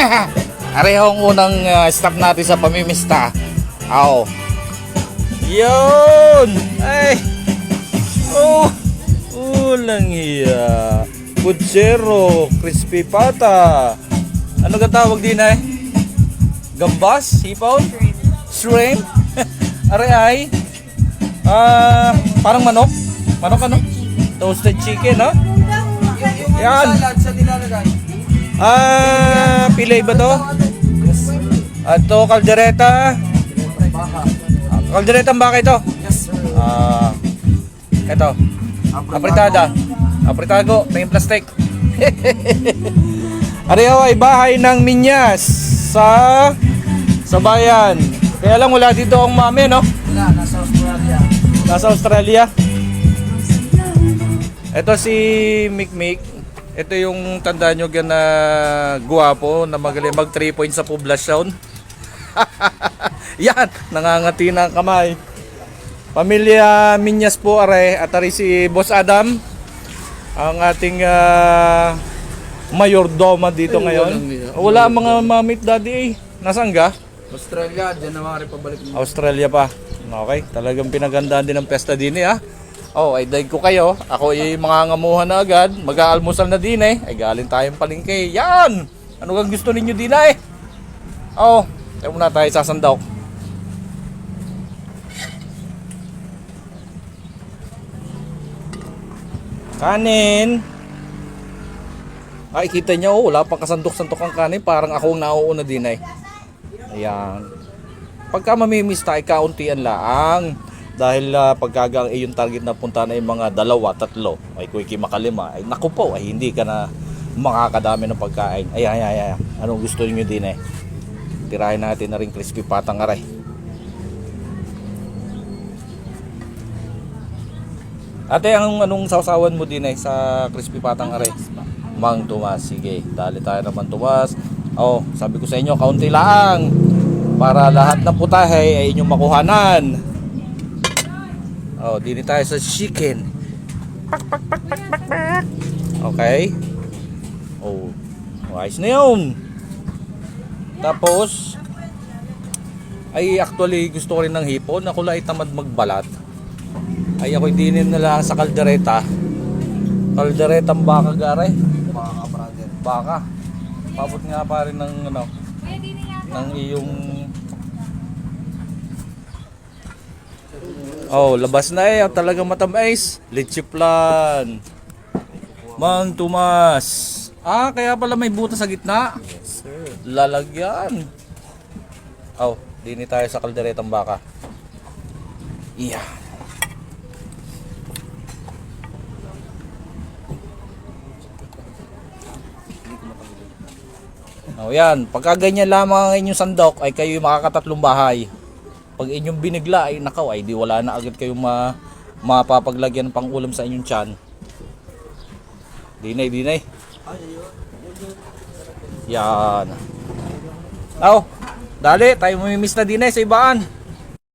Areho ang unang uh, stop natin sa pamimista. Aw. Yun! Ay! Oh! Ulang hiya. Putsero, crispy pata. Ano ka tawag din ay? Gambas? Hipaw? Shrimp? Are ay? Ah, parang manok? Manok ano? Toasted chicken, no? Yan. Salad sa nilalagay. Ah, pilay ba to? At to, kaldereta. Kaldereta baka ito. Yes, sir. Ah, ito. Apritada. Apritago, may plastic. Ariho ay bahay ng Minyas sa sa bayan. Kaya lang wala dito ang mami, no? Wala, nasa Australia. Nasa Australia. Ito si Mikmik. Ito yung tanda nyo gan na guwapo na magaling mag 3 points sa poblasyon. Yan, nangangati na ang kamay. Pamilya Minyas po are at ari si Boss Adam ang ating ah, mayordoma dito Ay, ngayon. Wala ang mga mamit daddy eh. Nasaan ka? Australia, dyan na mga repabalik mo. Australia pa. Okay, talagang pinagandaan din ang pesta din eh ha. Oh, ay daig ko kayo. Ako ay mga ngamuhan na agad. Mag-aalmusal na din eh. Ay galing tayong palengke. Yan! Ano kang gusto ninyo din eh? Oh, tayo muna tayo sasandok. Kanin. Ay, kita niyo, oh, wala pang kasandok-sandok ang kanin. Parang ako ang nauuna din eh. Ayan. Pagka mamimiss tayo, kauntian lang. Dahil uh, pagkaga eh, yung target na punta na yung mga dalawa, tatlo, ay kuiki makalima, ay naku po, ay hindi ka na makakadami ng pagkain. Ay, ay, ay, ay. Anong gusto niyo din eh? Tirahin natin na rin crispy patang aray. Ate, ang anong sausawan mo din eh sa crispy patang aray? Mang Tomas, sige. Dali tayo naman Tomas. Oh, sabi ko sa inyo, kaunti lang. Para lahat ng putahe ay inyong makuhanan. Oh, dini tayo sa chicken. Pak, pak, pak, pak, pak, pak. Okay. Oh, ayos na yun. Tapos, ay actually gusto ko rin ng hipon. Ako lang ay tamad magbalat. Ay ako dinin na lang sa kaldereta. Kalderetang baka gare. Baka, brother. Baka. Pabot nga pa rin ng ano, ng iyong Oh, labas na eh. Talagang matamais. Litchi plan. Mang Tomas. Ah, kaya pala may butas sa gitna. Yes, sir. Lalagyan. Oh, dini tayo sa kalderetang baka. Iya. Oh, yan. Pagka ganyan lamang ang inyong sandok, ay kayo makakatatlong bahay. Pag inyong binigla, ay nakaw, ay di wala na agad kayong ma mapapaglagyan ng pang ulam sa inyong tiyan. Dinay, dinay. Yan. Oh, dali, tayo mamimiss na dinay sa ibaan.